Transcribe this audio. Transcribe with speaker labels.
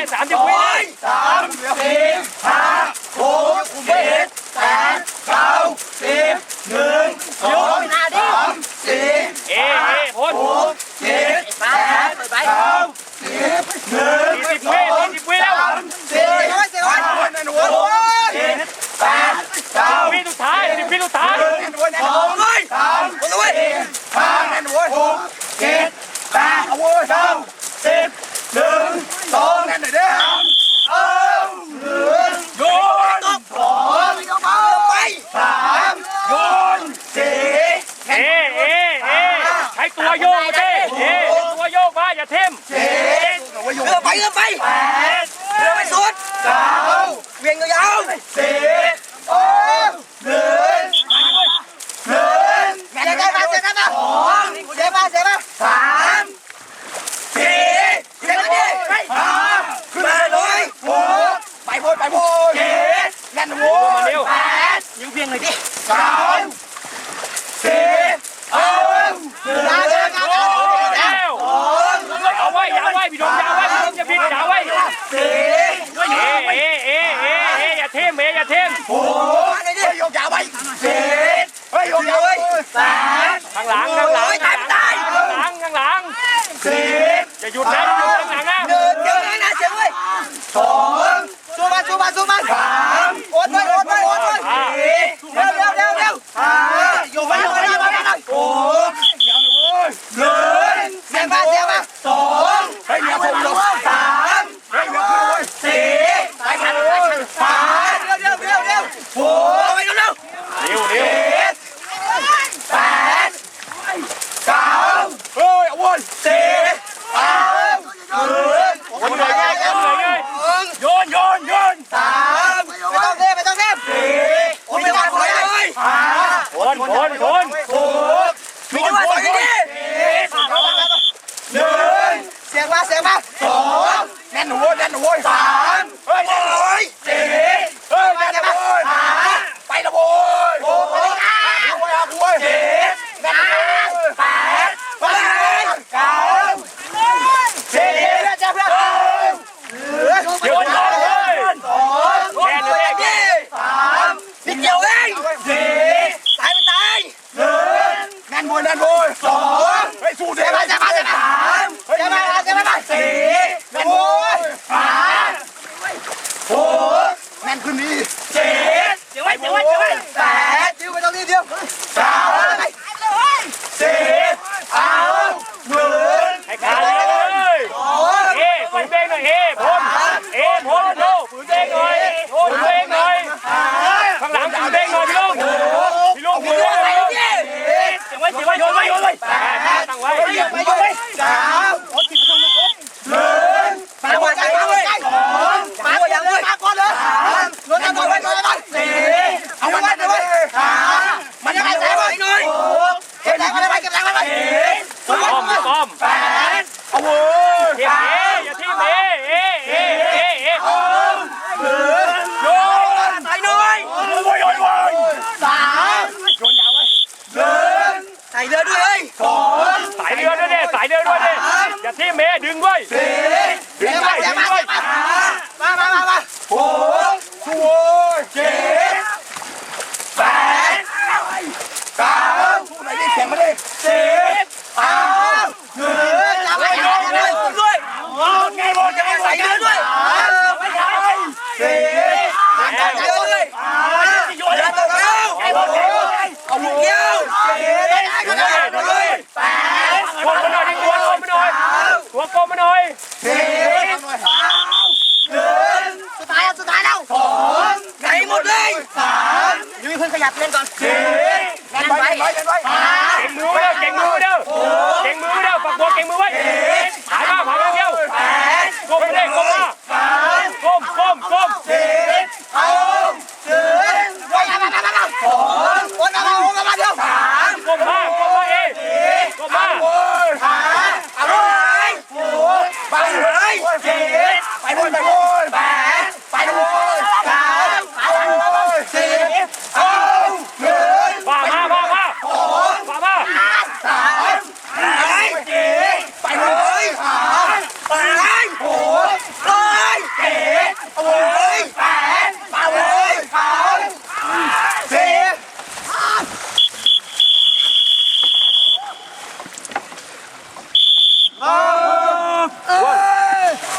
Speaker 1: 안 돼, 안 돼. มไปเรือไปสุดเก้าเวียงยาวสี่โอ้หนึ่งหนึ่งเจ๊ได้มาเจ๊ได้มาสองเจ๊มาเจ๊มาสามสี่เจ๊มาดิไปห้าขึ้นมาเลยหกไปโพดไปโพดเจ็ดนั่นโว้เร็วแปดยิ้วเพียงเลยดิก้า
Speaker 2: ยุท
Speaker 1: ธ์นะ ไปสา
Speaker 2: มหนึ่งไปหมดใจด้
Speaker 1: วยสองไปหมดยังเลยมาก่นเลยลุ้นกันก่ไปก่อน
Speaker 2: ไปสี่เอา
Speaker 1: ไว้ไปไว้ามันยังไงใส่ว้หนึ่งเก็บแรงไว้ไปเก็บแรงไว้ไปสี่ป้อมป้อม เพิ่ง
Speaker 2: ขยับเล่นก่อนแน่นไว้แน่นไว้เก่งมือเด้อเก่ง
Speaker 1: มือเด้อเก่งมือเด้อฝักบัวเก่ง
Speaker 2: มือ
Speaker 1: ไว้หาย
Speaker 2: บ้า
Speaker 1: หายบ้าเดีย
Speaker 2: วโก้ไปเลยโก